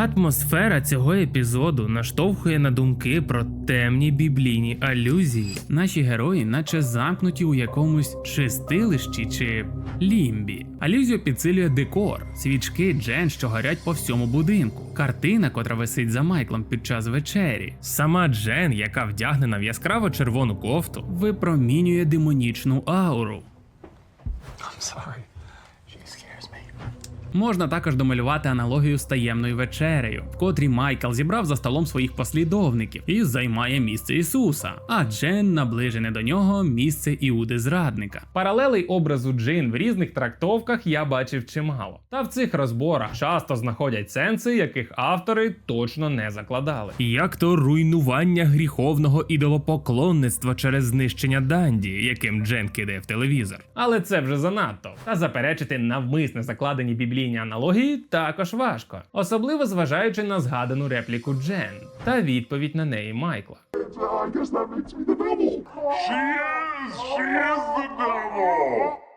Атмосфера цього епізоду наштовхує на думки про темні біблійні алюзії. Наші герої, наче замкнуті у якомусь чистилищі чи лімбі. Алюзію підсилює декор, свічки Джен, що горять по всьому будинку, картина, котра висить за Майклом під час вечері. Сама Джен, яка вдягнена в яскраво червону кофту, випромінює демонічну ауру. I'm sorry. Можна також домалювати аналогію з таємною вечерею, в котрій Майкл зібрав за столом своїх послідовників і займає місце Ісуса, а Джен наближене до нього місце Іуди зрадника. Паралелей образу Джин в різних трактовках я бачив чимало. Та в цих розборах часто знаходять сенси, яких автори точно не закладали. Як то руйнування гріховного ідолопоклонництва через знищення Данді, яким Джен кидає в телевізор. Але це вже занадто. Та заперечити навмисне закладені біблійні аналогії також важко, особливо зважаючи на згадану репліку Джен та відповідь на неї Майкла. She is! She is the devil!